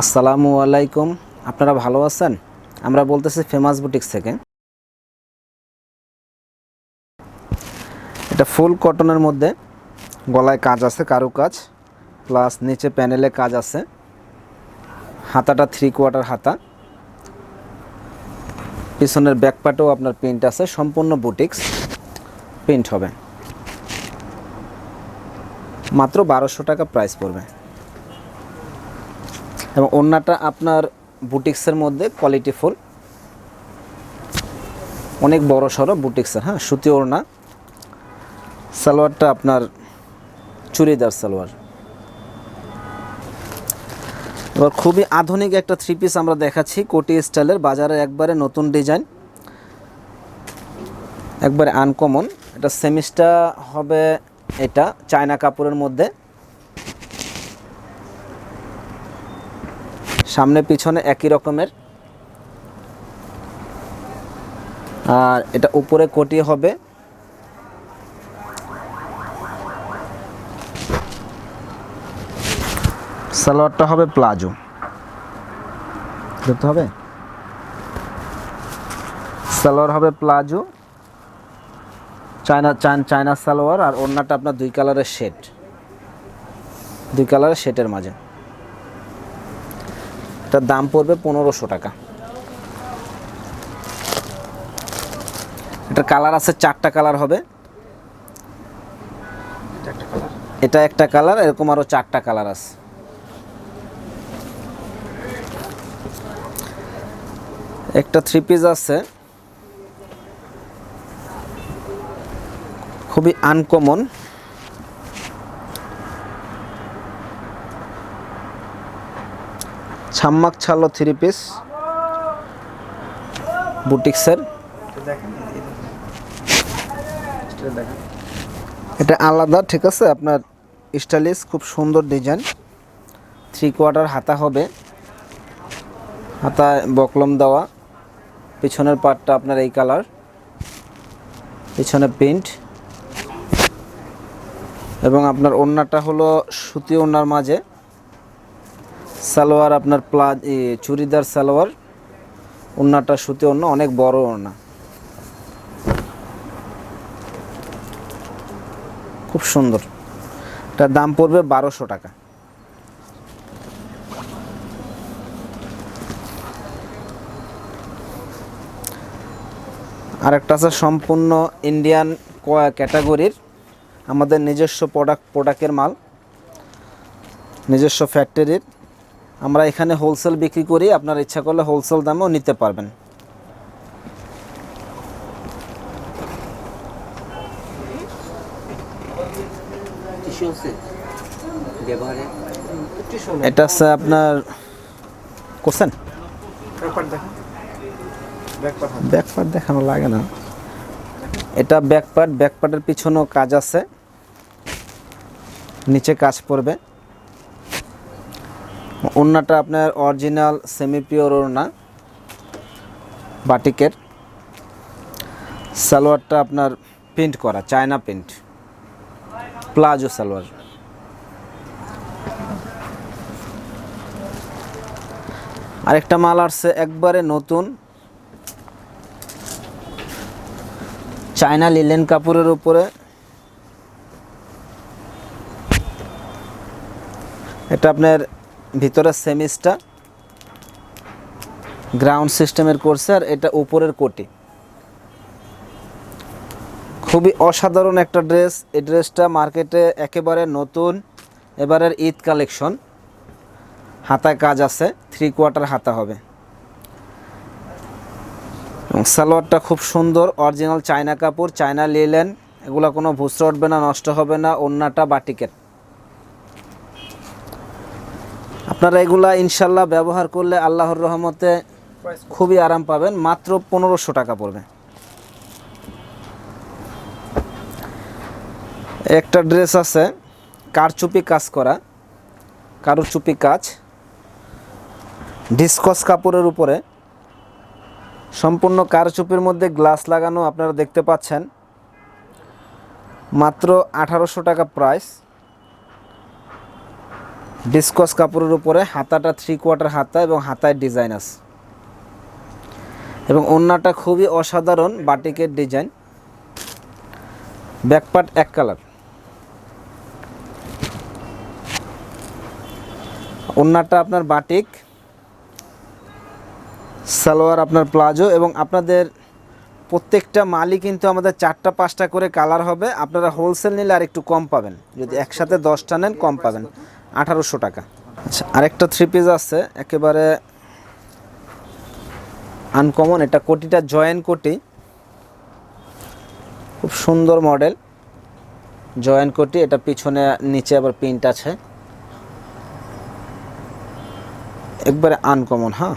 আসসালামু আলাইকুম। আপনারা ভালো আছেন? আমরা বলতেছি ফেমাস বুটিক্স থেকে। এটা ফুল কটনের মধ্যে গলায় কাজ আছে কারু কাজ প্লাস নিচে প্যানেলে কাজ আছে। হাতাটা থ্রি কোয়ার্টার হাতা। পিছনের ব্যাকপাটেও আপনার প্রিন্ট আছে। সম্পূর্ণ বুটিক্স প্রিন্ট হবে। মাত্র বারোশো টাকা প্রাইস পড়বে। এবং ওড়নাটা আপনার বুটিক্সের মধ্যে কোয়ালিটি ফুল অনেক বড় সড়ো বুটিক্সের হ্যাঁ সুতি ওড়না। সালোয়ারটা আপনার চুড়িদার সালোয়ার। এবার খুবই আধুনিক একটা থ্রি পিস আমরা দেখাচ্ছি কোটি স্টাইলের, বাজারে একবারে নতুন ডিজাইন একবারে আনকমন এটা সেমিসটা হবে এটা, চায়না কাপড়ের মধ্যে। সামনে পিছনে একই রকমের। আর এটা উপরে কোটি হবে। সালোয়ারটা হবে প্লাজো। দেখতে হবে? সালোয়ার হবে প্লাজো। চায়না চায়না সালোয়ার আর ওড়নাটা আপনার দুই কালারের শেড। দুই কালারের শেডের মাঝে। এটার দাম পড়বে পনেরোশো টাকা। এটার কালার আছে, চারটা কালার হবে। এটা একটা কালার, এরকম আরও চারটা কালার আছে। একটা থ্রি পিস আছে। খুবই uncommon Chammak Challo three piece বুটিক্সের। এটা আলাদা, ঠিক আছে? আপনার স্টাইলিশ, খুব সুন্দর ডিজাইন। থ্রি কোয়ার্টার হাতা হবে। হাতায় বকলম দেওয়া। পিছনের পার্টটা আপনার এই কালার পিছনে প্রিন্ট এবং আপনার ওড়নাটা হলো সুতি ওড়নার মাঝে। সালোয়ার আপনার প্লা চুড়িদার সালোয়ার, ওড়নাটা, সুতি ওড়না অনেক বড় ওনা খুব সুন্দর। এটার দাম পড়বে বারোশো টাকা। আরেকটা আছে সম্পূর্ণ ইন্ডিয়ান ক্যাটাগরির, আমাদের নিজস্ব প্রোডাক্ট প্রোডাক্টের মাল, নিজস্ব ফ্যাক্টরির আমরা এখানে হোলসেল বিক্রি করি আপনার ইচ্ছা করলে হোলসেল দামেও নিতে পারবেন। এটা আছে আপনার করছেন ব্যাক পার্ট দেখানো লাগে না। এটা ব্যাক পার্ট ব্যাক পার্টের পিছনেও কাজ আছে। নিচে কাজ পড়বে। ওড়নাটা আপনার অরিজিনাল সেমি পিওর ওড়না, বাটিকের। সালোয়ারটা আপনার প্রিন্ট করা চায়না প্রিন্ট প্লাজো সালোয়ার। আরেকটা মাল আসছে একবারে নতুন। চায়না লিলেন কাপড়ের উপরে। এটা আপনার ভিতরে সেমিসটা গ্রাউন্ড সিস্টেমের করছে আর এটা উপরের কোটি। খুবই অসাধারণ একটা ড্রেস। এই ড্রেসটা মার্কেটে একেবারে নতুন, এবারের ঈদ কালেকশন। হাতায় কাজ আছে থ্রি কোয়ার্টার হাতা হবে। সালোয়ারটা খুব সুন্দর অরিজিনাল চায়না কাপড়, চায়না লিলেন এগুলো কোনো ভুসরা উঠবে না, নষ্ট হবে না, ওন্নাটা বাটিকের আপনারা এগুলা ইনশাল্লাহ ব্যবহার করলে আল্লাহর রহমতে খুবই আরাম পাবেন। মাত্র পনেরোশো টাকা পড়বে। একটা ড্রেস আছে, কারচুপি কাজ করা, কারুচুপি কাজ, ডিসকস কাপড়ের উপরে। সম্পূর্ণ কারচুপির মধ্যে গ্লাস লাগানো আপনারা দেখতে পাচ্ছেন। মাত্র আঠারোশো টাকা প্রাইস। ডিসকস কাপড়ের উপরে হাতাটা থ্রি কোয়ার্টার হাতা এবং হাতায় ডিজাইন আছে। এবং ওন্নাটা খুবই অসাধারণ বাটিকের ডিজাইন ব্যাকপার্ট এক কালার ওন্নাটা আপনার বাটিক, সালোয়ার আপনার প্লাজো এবং আপনাদের প্রত্যেকটা মালই কিন্তু আমাদের চারটা পাঁচটা করে কালার হবে। আপনারা হোলসেল নিলে আর একটু কম পাবেন। যদি একসাথে দশটা নেন, কম পাবেন। আঠারোশো টাকা। আচ্ছা আরেকটা থ্রি পিস আছে, একেবারে আনকমন এটা কোটিটা জয়েন কোটি। খুব সুন্দর মডেল জয়েন কোটি, এটা পিছনে নিচে আবার প্রিন্ট আছে। একবারে আনকমন হ্যাঁ।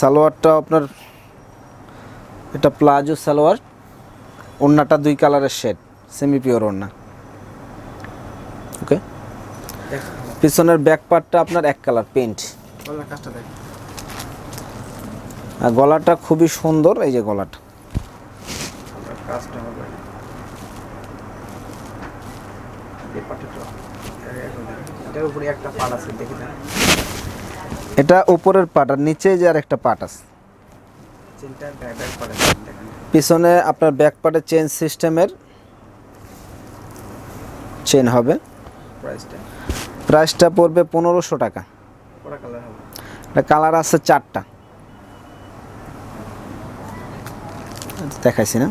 সালোয়ারটা আপনার, এটা প্লাজো সালোয়ার, ওড়নাটা দুই কালারের শেড সেমি পিওর ওড়না। পিছনের ব্যাক পার্টটা আপনার এক কালার পেন্ট আর গলাটা খুবই সুন্দর এই যে গলাটা। এটা উপরের পাট আর নিচে যে আর একটা পাট আছে পিছনে আপনার ব্যাক পার্টে চেন সিস্টেমের চেন হবে। প্রাইসটা? প্রাইসটা পড়বে পনেরোশো টাকা। এটা কালার আছে চারটা। দেখাইছি না।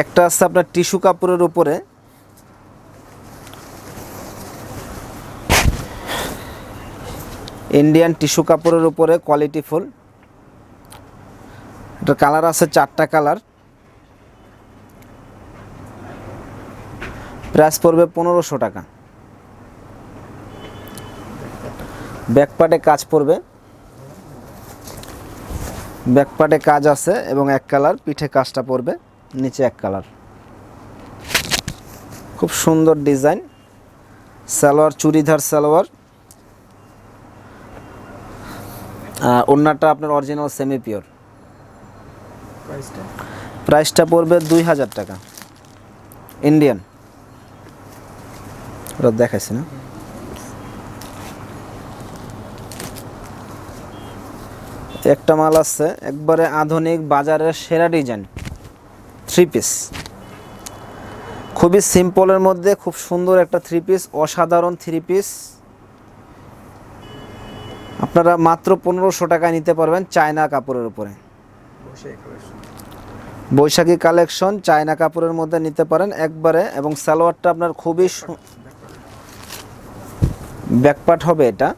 একটা আছে আপনার টিস্যু কাপড়ের উপরে। ইন্ডিয়ান টিস্যু কাপড়ের উপরে কোয়ালিটি ফুল। এটা কালার আছে চারটা কালার। প্রাইস পড়বে পনেরোশো টাকা। ব্যাকপার্টে কাজ পড়বে। ব্যাকপার্টে কাজ আছে এবং এক কালার পিঠে কাজটা পড়বে নিচে এক কালার। খুব সুন্দর ডিজাইন। সালোয়ার চুড়িদার সালোয়ার। আর ওড়নাটা আপনার অরিজিনাল সেমি পিওর প্রাইসটা? প্রাইসটা পড়বে দুই হাজার টাকা। ইন্ডিয়ান ওটা দেখাইছি না। একটা মাল আছে, একবারে আধুনিক বাজারের সেরা ডিজাইন থ্রি পিস খুবই সিম্পলের মধ্যে খুব সুন্দর একটা থ্রি পিস অসাধারণ থ্রি পিস আপনারা মাত্র পনেরোশো টাকায় নিতে পারবেন চায়না কাপড়ের উপরে। বৈশাখী কালেকশন চায়না কাপড়ের মধ্যে নিতে পারেন একবারে, এবং সালোয়ারটা আপনার খুবই ব্যাকপার্ট হবে এটা।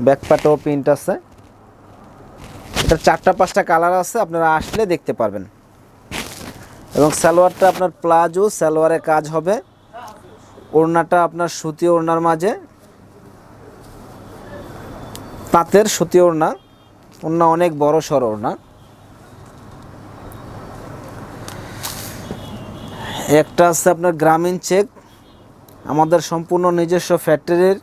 ব্যাকপার্টও প্রিন্ট আছে। এটা চারটা পাঁচটা কালার আছে, আপনারা আসলে দেখতে পারবেন। এবং সালোয়ারটা আপনার প্লাজো, সালোয়ারে কাজ হবে। ওড়নাটা আপনার সুতি ওড়নার মাঝে। তাঁতের সুতি ওড়না। ওড়না অনেক বড় সড় ওড়না। একটা আছে আপনার গ্রামীণ চেক। আমাদের সম্পূর্ণ নিজস্ব ফ্যাক্টরির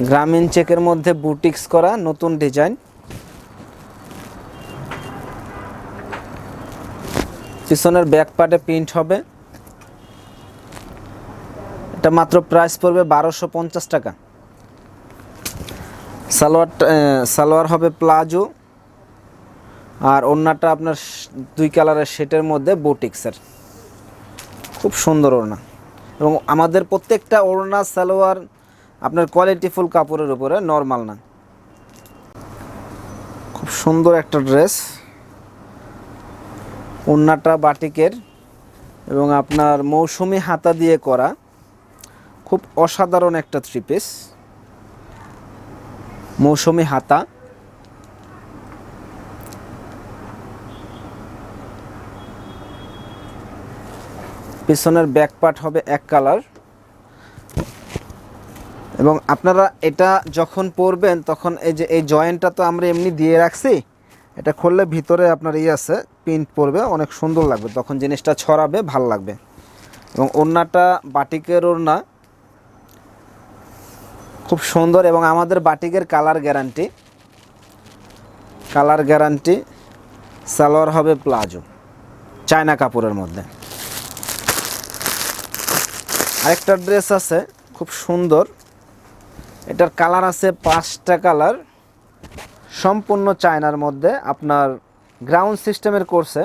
গ্রামীণ চেকের মধ্যে বুটিক্স করা নতুন ডিজাইন। পিছনের ব্যাক পার্টে প্রিন্ট হবে। এটা মাত্র প্রাইস পড়বে বারোশো পঞ্চাশ টাকা। সালোয়ার সালোয়ার হবে প্লাজো। আর ওড়নাটা আপনার দুই কালারের শেটের মধ্যে বুটিক্সের। খুব সুন্দর ওড়না। এবং আমাদের প্রত্যেকটা ওড়না, সালোয়ার আপনার কোয়ালিটি ফুল কাপড়ের উপরে নর্মাল না। খুব সুন্দর একটা ড্রেস ওড়নাটা বাটিকের এবং আপনার মৌসুমি হাতা দিয়ে করা। খুব অসাধারণ একটা থ্রি পিস মৌসুমি হাতা। পিছনের ব্যাক পার্ট হবে এক কালার এবং আপনারা এটা যখন পরবেন, তখন এই যে, এই জয়েন্টটা তো আমরা এমনি দিয়ে রাখছি, এটা খুললে ভিতরে আপনার ইয়ে আছে প্রিন্ট পরবে অনেক সুন্দর লাগবে। তখন জিনিসটা ছড়াবে, ভালো লাগবে। এবং ওড়নাটা বাটিকের ওড়না, খুব সুন্দর এবং আমাদের বাটিকের colour guarantee colour guarantee salwar হবে প্লাজো, চায়না কাপড়ের মধ্যে। আরেকটা ড্রেস আছে, খুব সুন্দর। এটার কালার আছে পাঁচটা কালার। সম্পূর্ণ চায়নার মধ্যে আপনার গ্রাউন্ড সিস্টেমের কোর্সে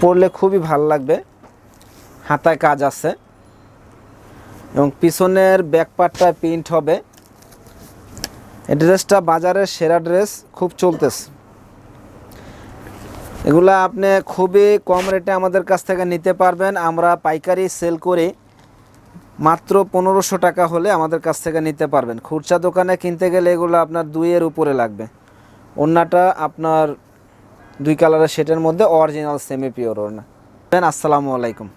পরলে খুবই ভালো লাগবে। হাতায় কাজ আছে। এবং পিছনের ব্যাক পার্টটায় প্রিন্ট হবে। এই ড্রেসটা বাজারের সেরা ড্রেস, খুব চলতেছে। এগুলা আপনি খুবই কম রেটে আমাদের কাছ থেকে নিতে পারবেন। আমরা পাইকারি সেল করি। মাত্র পনেরোশো টাকা হলে আমাদের কাছ থেকে নিতে পারবেন। খুরচা দোকানে কিনতে গেলে এগুলো আপনার দুইয়ের উপরে লাগবে। ওড়নাটা আপনার দুই কালারের সেটের মধ্যে অরিজিনাল সেমি পিওর ওড়না। আসসালামু আলাইকুম।